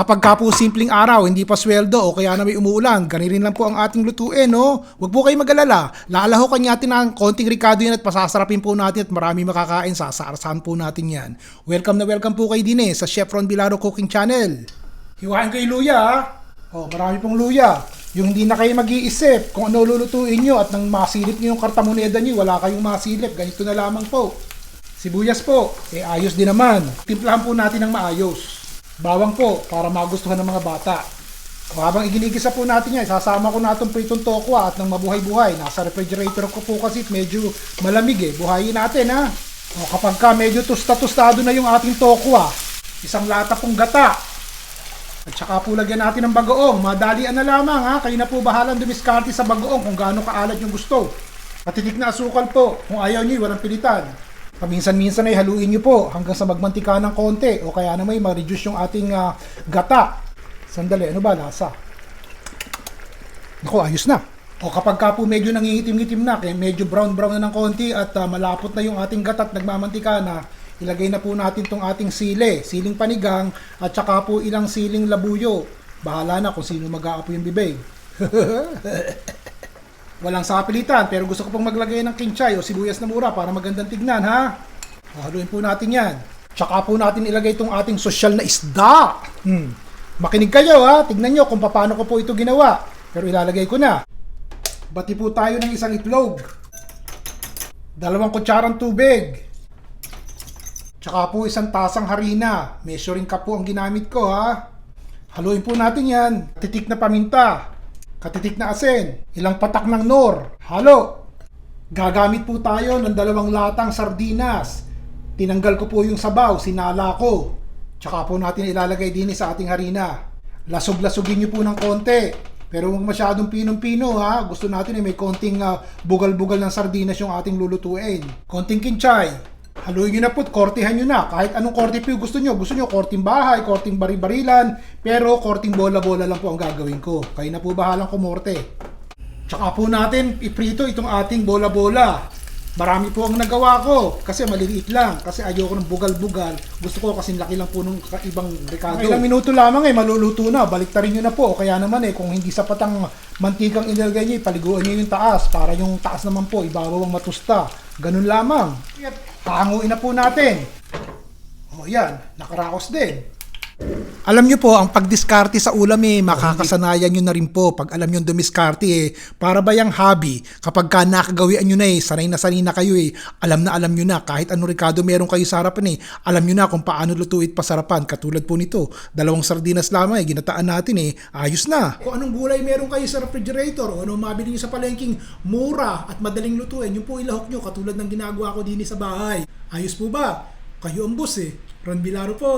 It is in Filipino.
Kapag ka po simpleng araw, hindi pa sweldo o kaya na may umuulan, ganun lang po ang ating lutuin, no? Huwag po kayo mag-alala. Lalahokan natin ng konting ricado yan at pasasarapin po natin at marami makakain. Sasarasan po natin yan. Welcome na welcome po kayo din eh sa Chef Ron Bilaro Cooking Channel. Hiwain kayo luya, ha? Oh, marami pong luya. Yung hindi na kayo mag-iisip kung ano lulutuin nyo at nang masilip nyo yung kartamoneda nyo, wala kayong masilip. Ganito na lamang po. Sibuyas po, eh ayos din naman. Timplahan po natin ng maayos. Bawang po, para magustuhan ng mga bata. O habang iginigisa po natin yan, sasama ko na itong pritong tokwa at ng mabuhay-buhay. Nasa refrigerator ko po kasi medyo malamig eh. Buhayin natin ha. O kapag ka medyo tusta-tustado na yung ating tokwa, isang lata pong gata. At saka po lagyan natin ng bagoong. Madalian na lamang ha. Kayo na po bahalang dumiskarte sa bagoong kung gaano kaalat yung gusto. Patitik na asukal po. Kung ayaw niyo, walang pilitan. Paminsan-minsan ay haluin niyo po hanggang sa magmantika ng konti o kaya naman ma-reduce yung ating ah, gata. Sandali, ano ba lasa? Naku, ayos na. O kapag ka po medyo nangingitim-ngitim na, kaya medyo brown-brown na ng konti at ah, malapot na yung ating gata at nagmamantika na, ilagay na po natin tong ating sile, siling panigang at saka po ilang siling labuyo. Bahala na kung sino mag-aapo yung bibig. Walang sapilitan, pero gusto ko pong maglagay ng kinchay o sibuyas na mura para magandang tignan, ha? Haluin po natin yan. Tsaka po natin ilagay itong ating sosyal na isda. Hmm. Makinig kayo, ha? Tignan nyo kung paano ko po ito ginawa. Pero ilalagay ko na. Bati po tayo ng isang itlog. Dalawang kutsarang tubig. Tsaka po isang tasang harina. Measuring cup po ang ginamit ko, ha? Haluin po natin yan. Titik na paminta. Katitik na asin. Ilang patak ng nor. Halo. Gagamit po tayo ng dalawang latang sardinas. Tinanggal ko po yung sabaw, sinala ko. Tsaka po natin ilalagay din sa ating harina. Lasog-lasugin nyo po ng konti. Pero huwag masyadong pinong-pino ha. Gusto natin ay may konting ah, bugal-bugal ng sardinas yung ating lulutuin. Konting kinchay. Haluin nyo na po, kortihan nyo na. Kahit anong korte po gusto nyo. Gusto nyo korting bahay, korting bari-barilan. Pero korting bola-bola lang po ang gagawin ko. Kayo na po bahalang kumorte. Tsaka po natin iprito itong ating bola-bola. Marami po ang nagawa ko kasi maliliit lang. Kasi ayoko ng bugal-bugal. Gusto ko kasi laki lang po nung ibang Ricardo. Ilang minuto lamang eh, maluluto na. Baliktarin nyo na po. Kaya naman eh, kung hindi sapat ang mantikang inilagay nyo, paliguan nyo yung taas. Para yung taas naman po, ibabaw ang matusta. Ganun lamang. Hanguin na po natin. O yan, nakarakos din. Alam nyo po, ang pagdiskarte sa ulam eh, makakasanayan nyo na rin po pag alam nyo dumiskarte eh. Para ba yung hobby, kapag ka nakagawian nyo na eh, sanay na sanay na kayo eh, alam na alam nyo na, kahit anong ricado meron kayo sa harapan eh, alam nyo na kung paano lutuit pasarapan. Katulad po nito, dalawang sardinas lamang eh, ginataan natin eh, ayos na. Kung anong gulay meron kayo sa refrigerator o anong mabili nyo sa palengking mura at madaling lutuin, yun po ilahok nyo katulad ng ginagawa ko din sa bahay. Ayos po ba? Kayo ang boss eh. Ron Bilaro po.